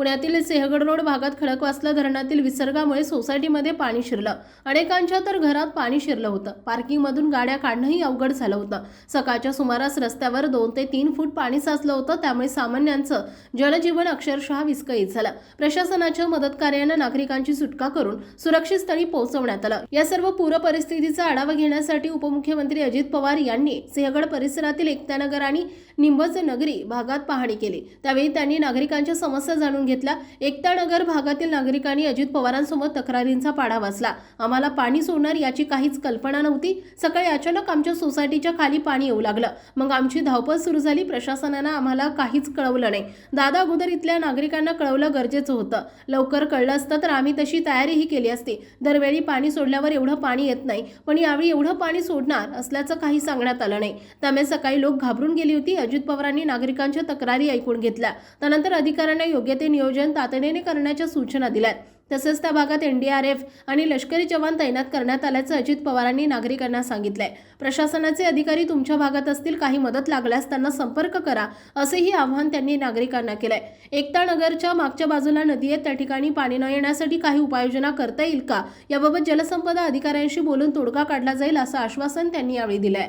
पुण्यातील सिंहगड रोड भागात खडकवासला धरणातील विसर्गामुळे सोसायटीमध्ये पाणी शिरलं. अनेकांच्या तर घरात पाणी शिरलं होतं. पार्किंगमधून गाड्या काढणंही अवघड झालं होतं. सकाळच्या सुमारास रस्त्यावर दोन ते तीन फूट पाणी साचलं होतं. त्यामुळे सामान्यांचं जलजीवन अक्षरशः विस्कळीत झालं. प्रशासनाच्या मदतकार्यानं नागरिकांची सुटका करून सुरक्षित स्थळी पोहोचवण्यात आलं. या सर्व पूर परिस्थितीचा आढावा घेण्यासाठी उपमुख्यमंत्री अजित पवार यांनी सिंहगड परिसरातील एकतानगर आणि निंबज नगरी भागात पाहणी केली. त्यावेळी त्यांनी नागरिकांच्या समस्या जाणून एकता एकतानगर भागातील नागरिकांनी अजित पवारांसोबत तक्रारींचा पाडा वाचला. आम्हाला पाणी सोडणार याची काहीच कल्पना नव्हती. सकाळी अचानक आमच्या सोसायटीच्या खाली पाणी येऊ लागलं. मग आमची धावपळ सुरू झाली. प्रशासनानं आम्हाला काहीच कळवलं नाही. दादा अगोदर इथल्या नागरिकांना कळवलं गरजेचं होतं. लवकर कळलं असतं तर आम्ही तशी तयारीही केली असती. दरवेळी पाणी सोडल्यावर एवढं पाणी येत नाही. पण यावेळी एवढं पाणी सोडणार असल्याचं काही सांगण्यात आलं नाही. त्यामुळे सकाळी लोक घाबरून गेली होती. अजित पवारांनी नागरिकांच्या तक्रारी ऐकून घेतल्या. त्यानंतर अधिकाऱ्यांना योग्य ते नियोजन तातडीने करण्याच्या सूचना दिल्या तसंच त्या भागात एनडीआरएफ आणि लष्करी जवान तैनात करण्यात आल्याचं अजित पवारांनी नागरिकांना सांगितलंय. प्रशासनाचे अधिकारी तुमच्या भागात असतील काही मदत लागल्यास त्यांना संपर्क करा असेही आवाहन त्यांनी नागरिकांना केलंय. एकता नगरच्या मागच्या बाजूला नदी आहेत त्या ठिकाणी पाणी न येण्यासाठी काही उपाययोजना करता येईल का? याबाबत जलसंपदा अधिकाऱ्यांशी बोलून तोडगा काढला जाईल असं आश्वासन त्यांनी यावेळी दिलंय.